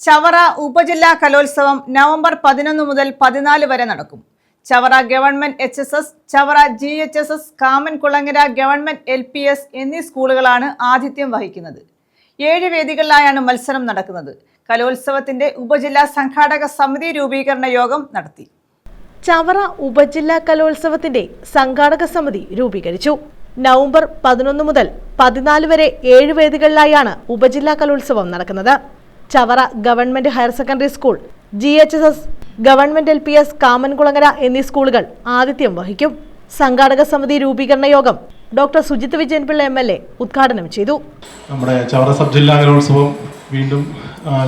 ചവറ ഉപജില്ലാ കലോത്സവം നവംബർ പതിനൊന്ന് മുതൽ പതിനാല് വരെ നടക്കും. Chavara government H S S Chavara G H S S Kamankulangara government L P S എന്നീ സ്കൂളുകളാണ് ആതിഥ്യം വഹിക്കുന്നത്. ഏഴ് വേദികളിലായാണ് മത്സരം നടക്കുന്നത്. കലോത്സവത്തിന്റെ ഉപജില്ലാ സംഘാടക സമിതി രൂപീകരണ യോഗം നടത്തി. ചവറ ഉപജില്ലാ കലോത്സവത്തിന്റെ സംഘാടക സമിതി രൂപീകരിച്ചു. നവംബർ പതിനൊന്ന് മുതൽ പതിനാല് വരെ ഏഴ് വേദികളിലായാണ് ഉപജില്ലാ കലോത്സവം നടക്കുന്നത്. Chavara government higher secondary school G H S S government L P S Kamankulangara എന്നീ സ്കൂളുകൾ ആതിഥ്യം വഹിക്കും. സംഘാടക സമിതി രൂപീകരണ യോഗം doctor Sujith Vijayanpillai M L A ഉദ്ഘാടനം ചെയ്തു. നമ്മുടെ ചവറ സബ് ജില്ലാ കലോത്സവം വീണ്ടും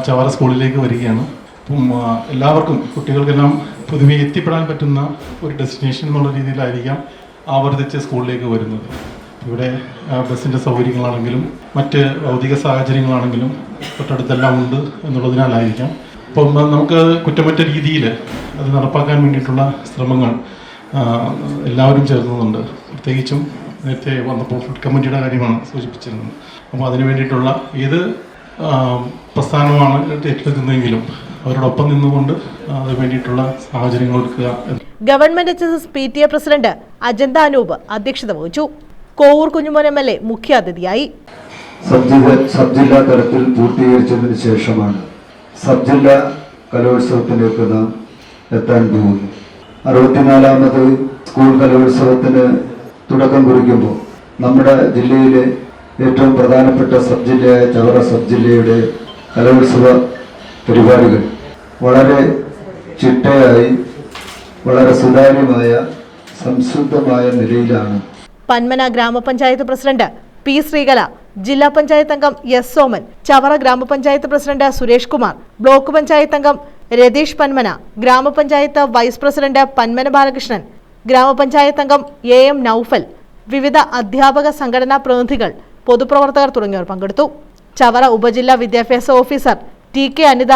ചവറ സ്കൂളിലേക്ക് വരികയാണ്. അപ്പം എല്ലാവർക്കും കുട്ടികൾക്കെല്ലാം പൊതുവെ എത്തിപ്പെടാൻ പറ്റുന്ന ഒരു ഡെസ്റ്റിനേഷൻ എന്നുള്ള രീതിയിലായിരിക്കാം ആവർത്തിച്ച് സ്കൂളിലേക്ക് വരുന്നത്. ഇവിടെ ബസ്സിന്റെ സൗകര്യങ്ങളാണെങ്കിലും മറ്റ് ഭൗതിക സാഹചര്യങ്ങളാണെങ്കിലും തൊട്ടടുത്തെല്ലാം ഉണ്ട് എന്നുള്ളതിനാലായിരിക്കാം. അപ്പം നമുക്ക് കുറ്റമറ്റ രീതിയിൽ അത് നടപ്പാക്കാൻ വേണ്ടിയിട്ടുള്ള ശ്രമങ്ങൾ എല്ലാവരും ചേർന്നതുണ്ട് പ്രത്യേകിച്ചും നേരത്തെ വന്നപ്പോൾ ഫുഡ് കമ്മിറ്റിയുടെ കാര്യമാണ് സൂചിപ്പിച്ചിരുന്നത്. അപ്പോൾ അതിന് വേണ്ടിയിട്ടുള്ള ഏത് പ്രസ്ഥാനമാണ് ഏറ്റെടുക്കുന്നതെങ്കിലും അവരോടൊപ്പം നിന്നുകൊണ്ട് അതിന് വേണ്ടിയിട്ടുള്ള സാഹചര്യങ്ങൾ ഒരുക്കുക government H S S P T A president Ajantha Anoop അധ്യക്ഷത വഹിച്ചു. Kovoor Kunjumon M L A മുഖ്യാതിഥിയായി. സബ് ജില്ലാ തലത്തിൽ പൂർത്തീകരിച്ചതിന് ശേഷമാണ് സബ് ജില്ലാ കലോത്സവത്തിലേക്ക് നാം എത്താൻ പോകുന്നു അറുപത്തിനാലാമത് സ്കൂൾ കലോത്സവത്തിന് തുടക്കം കുറിക്കുമ്പോൾ നമ്മുടെ ജില്ലയിലെ ഏറ്റവും പ്രധാനപ്പെട്ട സബ് ജില്ലയായ ചവറ സബ് ജില്ലയുടെ കലോത്സവ പരിപാടികൾ വളരെ ചിട്ടയായി വളരെ സുതാര്യമായ സംശുദ്ധമായ നിലയിലാണ് പന്മന ഗ്രാമപഞ്ചായത്ത് പ്രസിഡന്റ് പി ശ്രീകല ജില്ലാ പഞ്ചായത്ത് അംഗം എസ് സോമൻ ചവറ ഗ്രാമപഞ്ചായത്ത് പ്രസിഡന്റ് സുരേഷ് കുമാർ ബ്ലോക്ക് പഞ്ചായത്ത് അംഗം രതീഷ് പന്മന ഗ്രാമപഞ്ചായത്ത് വൈസ് പ്രസിഡന്റ് പന്മന ബാലകൃഷ്ണൻ ഗ്രാമപഞ്ചായത്ത് അംഗം എ എം നൌഫൽ വിവിധ അധ്യാപക സംഘടനാ പ്രതിനിധികൾ പൊതുപ്രവർത്തകർ തുടങ്ങിയവർ പങ്കെടുത്തു. ചവറ ഉപജില്ലാ വിദ്യാഭ്യാസ ഓഫീസർ ടി കെ അനിത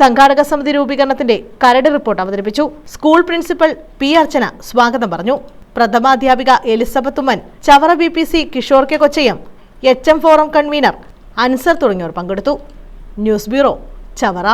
സംഘാടക സമിതി രൂപീകരണത്തിന്റെ കരട് റിപ്പോർട്ട് അവതരിപ്പിച്ചു. സ്കൂൾ പ്രിൻസിപ്പൽ പി അർച്ചന സ്വാഗതം പറഞ്ഞു. പ്രഥമാധ്യാപിക Elizabeth Oommen Chavara B P C Kishore K Kochayam H M forum convener Ansar തുടങ്ങിയവർ പങ്കെടുത്തു. News bureau Chavara.